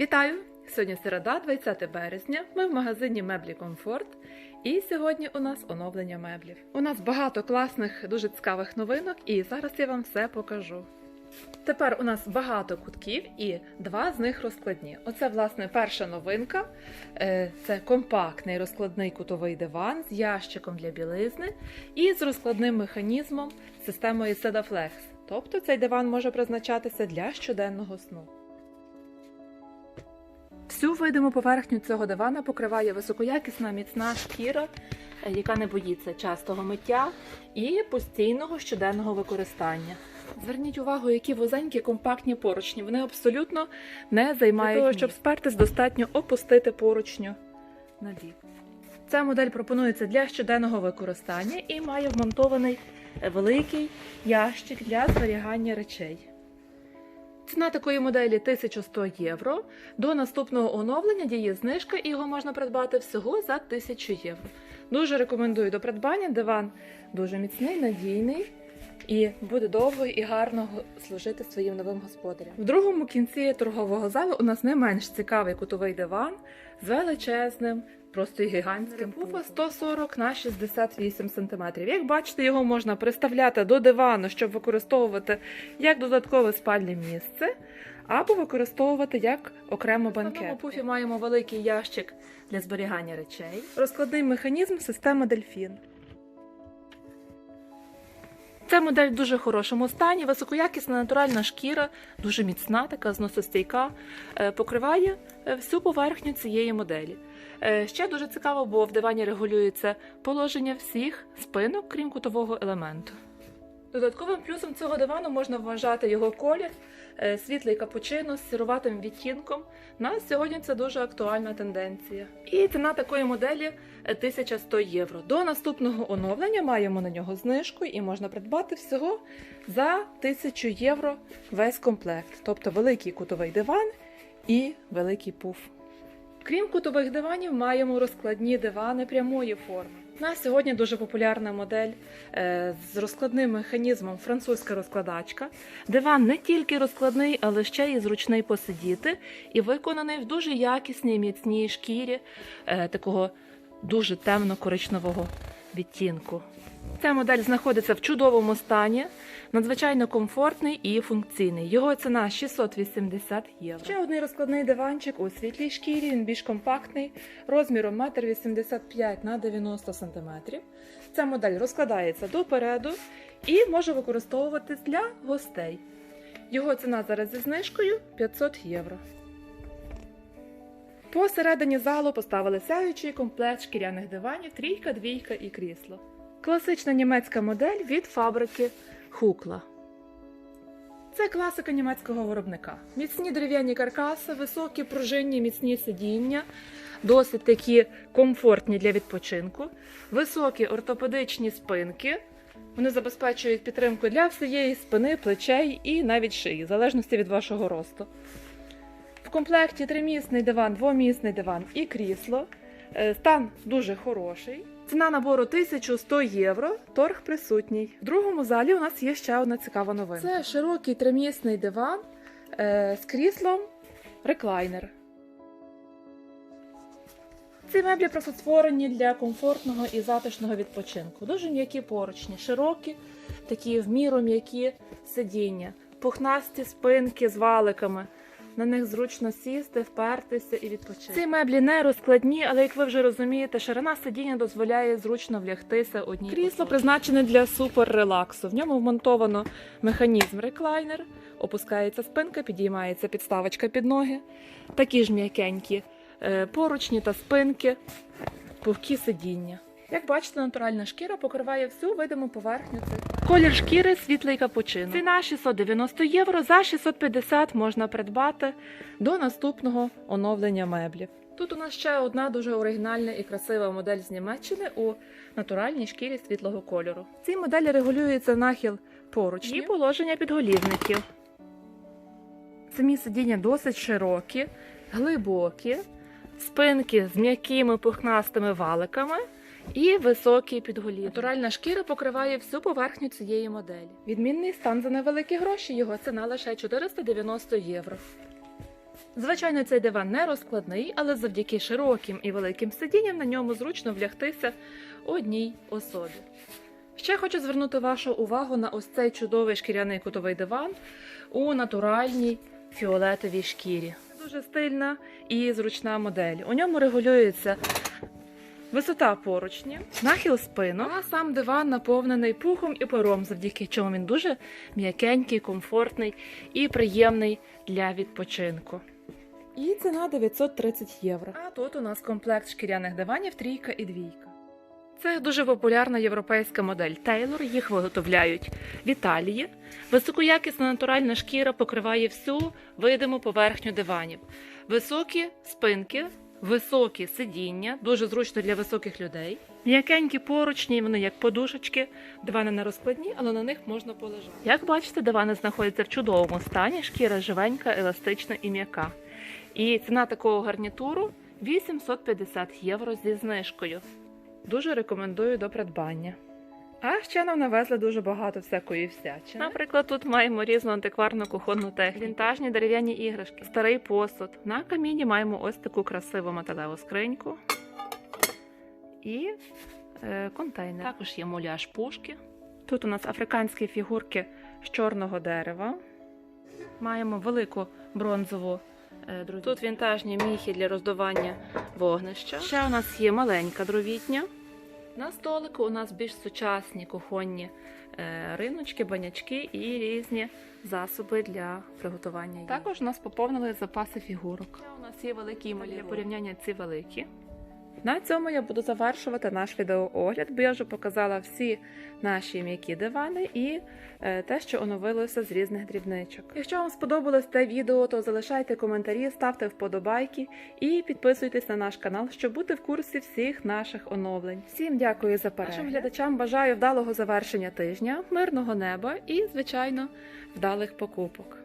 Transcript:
Вітаю! Сьогодні середа, 20 березня. Ми в магазині Меблі Комфорт. І сьогодні у нас оновлення меблів. У нас багато класних, дуже цікавих новинок, і зараз я вам все покажу. Тепер у нас багато кутків і два з них розкладні. Оце, власне, перша новинка. Е, Це компактний розкладний кутовий диван з ящиком для білизни і з розкладним механізмом системою Sedaflex. Тобто цей диван може призначатися для щоденного сну. Всю видиму поверхню цього дивана покриває високоякісна міцна шкіра, е, яка не боїться частого миття і постійного щоденного використання. Зверніть увагу, які вузенькі компактні поручні. Вони абсолютно не займають. Для того, щоб спертись, достатньо опустити поручню на бік. Ця модель пропонується для щоденного використання і має вмонтований е, великий ящик для зберігання речей. Ціна такої моделі 1100 євро. До наступного оновлення діє знижка, і його можна придбати всього за 1000 євро. Дуже рекомендую до придбання. Диван дуже міцний, надійний і буде довго і гарно служити своїм новим господарям. В другому кінці торгового залу у нас не менш цікавий кутовий диван з величезним, просто гігантським пуфа 140 на 68 см. Як бачите, його можна приставляти до дивану, щоб використовувати як додаткове спальне місце, або використовувати як окремо банкет. В пуфі маємо великий ящик для зберігання речей, розкладний механізм системи Дельфін. Ця модель в дуже хорошому стані, високоякісна натуральна шкіра, дуже міцна, така зносостійка, е, покриває е, всю поверхню цієї моделі. Е, Ще дуже цікаво, бо в дивані регулюється положення всіх спинок, крім кутового елементу. Додатковим плюсом цього дивану можна вважати його колір, е, світлий капучино з сіруватим відтінком. На сьогодні це дуже актуальна тенденція. І ціна такої моделі е, 1100 євро. До наступного оновлення маємо на нього знижку і можна придбати всього за 1000 євро весь комплект, тобто великий кутовий диван і великий пуф. Крім кутових диванів, маємо розкладні дивани прямої форми. На сьогодні дуже популярна модель е, з розкладним механізмом французька розкладачка. Диван не тільки розкладний, але ще й зручний посидіти і виконаний в дуже якісній міцній шкірі е, такого дуже темно-коричневого відтінку. Ця модель знаходиться в чудовому стані, надзвичайно комфортний і функційний. Його ціна 680 євро. Ще один розкладний диванчик у світлій шкірі, він більш компактний, розміром 1,85 м на 90 см. Ця модель розкладається допереду і може використовуватись для гостей. Його ціна зараз зі знижкою 500 євро. Посередині залу поставили сяючий комплект шкіряних диванів, трійка, двійка і крісло. Класична німецька модель від фабрики Хукла. Це класика німецького виробника. Міцні дерев'яні каркаси, високі пружинні міцні сидіння, досить такі комфортні для відпочинку, високі ортопедичні спинки. Вони забезпечують підтримку для всієї спини, плечей і навіть шиї, в залежності від вашого росту. Комплекті тримісний диван, двомісний диван і крісло. Е, Стан дуже хороший. Ціна набору 1100 євро. Торг присутній. В другому залі у нас є ще одна цікава новина. Це широкий тримісний диван е, з кріслом реклайнер. Ці меблі просто створені для комфортного і затишного відпочинку. Дуже м'які поручні, широкі, такі в міру м'які сидіння, пухнасті спинки з валиками. На них зручно сісти, впертися і відпочити. Ці меблі не розкладні, але як ви вже розумієте, ширина сидіння дозволяє зручно влягтися одній. Крісло призначене для супер релаксу. В ньому вмонтовано механізм реклайнер, опускається спинка, підіймається підставочка під ноги. Такі ж м'якенькі е, поручні та спинки, пухкі сидіння. Як бачите, натуральна шкіра покриває всю видиму поверхню цих. Колір шкіри світлий капучино. Ціна 690 євро. За 650 можна придбати до наступного оновлення меблів. Тут у нас ще одна дуже оригінальна і красива модель з Німеччини у натуральній шкірі світлого кольору. В цій моделі регулюється нахил поручні і положення підголівників. Самі сидіння досить широкі, глибокі, спинки з м'якими пухнастими валиками і високий підголів. Натуральна шкіра покриває всю поверхню цієї моделі. Відмінний стан за невеликі гроші. Його ціна лише 490 євро. Звичайно, цей диван не розкладний, але завдяки широким і великим сидінням на ньому зручно влягтися одній особі. Ще хочу звернути вашу увагу на ось цей чудовий шкіряний кутовий диван у натуральній фіолетовій шкірі. Дуже стильна і зручна модель. У ньому регулюється висота поручня, нахил спину, а сам диван наповнений пухом і пером, завдяки чому він дуже м'якенький, комфортний і приємний для відпочинку. І ціна 930 євро. А тут у нас комплект шкіряних диванів трійка і двійка. Це дуже популярна європейська модель Taylor. Їх виготовляють в Італії. Високоякісна натуральна шкіра покриває всю видиму поверхню диванів. Високі спинки, високі сидіння, дуже зручно для високих людей. М'якенькі поручні, вони як подушечки. Дивани не розкладні, але на них можна полежати. Як бачите, дивани знаходяться в чудовому стані, шкіра живенька, еластична і м'яка. І ціна такого гарнітуру 850 євро зі знижкою. Дуже рекомендую до придбання. А ще нам навезли дуже багато всякої всячини. Наприклад, тут маємо різну антикварну кухонну техніку, вінтажні дерев'яні іграшки, старий посуд. На каміні маємо ось таку красиву металеву скриньку і е, контейнер. Також є муляж пушки. Тут у нас африканські фігурки з чорного дерева. Маємо велику бронзову е. Тут вінтажні міхи для роздування вогнища. Ще у нас є маленька дровітня. На столику у нас більш сучасні кухонні е, риночки, банячки і різні засоби для приготування. їжі. Також у нас поповнили запаси фігурок. У нас є великі і малі для порівняння ці великі. На цьому я буду завершувати наш відеоогляд, бо я вже показала всі наші м'які дивани і е, те, що оновилося з різних дрібничок. Якщо вам сподобалось це відео, то залишайте коментарі, ставте вподобайки і підписуйтесь на наш канал, щоб бути в курсі всіх наших оновлень. Всім дякую за перегляд. Нашим глядачам бажаю вдалого завершення тижня, мирного неба і, звичайно, вдалих покупок.